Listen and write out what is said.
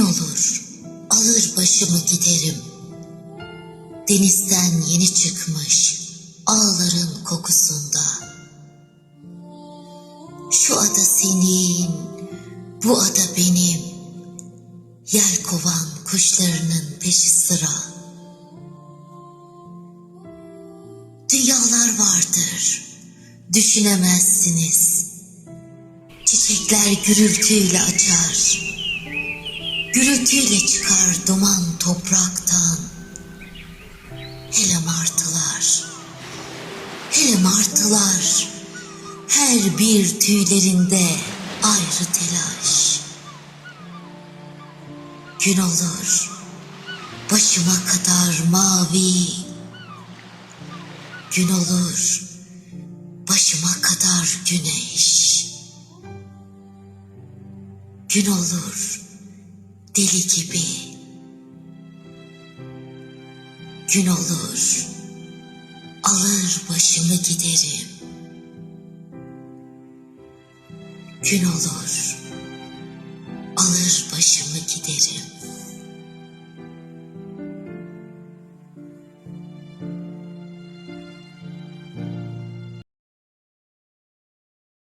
olur, alır başımı giderim. Denizden yeni çıkmış ağların kokusunda. Şu ada senin, bu ada benim. Yel kovan kuşlarının peşi sıra. Dünyalar vardır, düşünemezsiniz. Çiçekler gürültüyle açar. Gürültüyle çıkar duman topraktan. Hele martılar, hele martılar. Her bir tüylerinde ayrı telaş. Gün olur, başıma kadar mavi. Gün olur, başıma kadar güneş. Gün olur, deli gibi. Gün olur, alır başımı giderim. Gün olur, alır başımı giderim.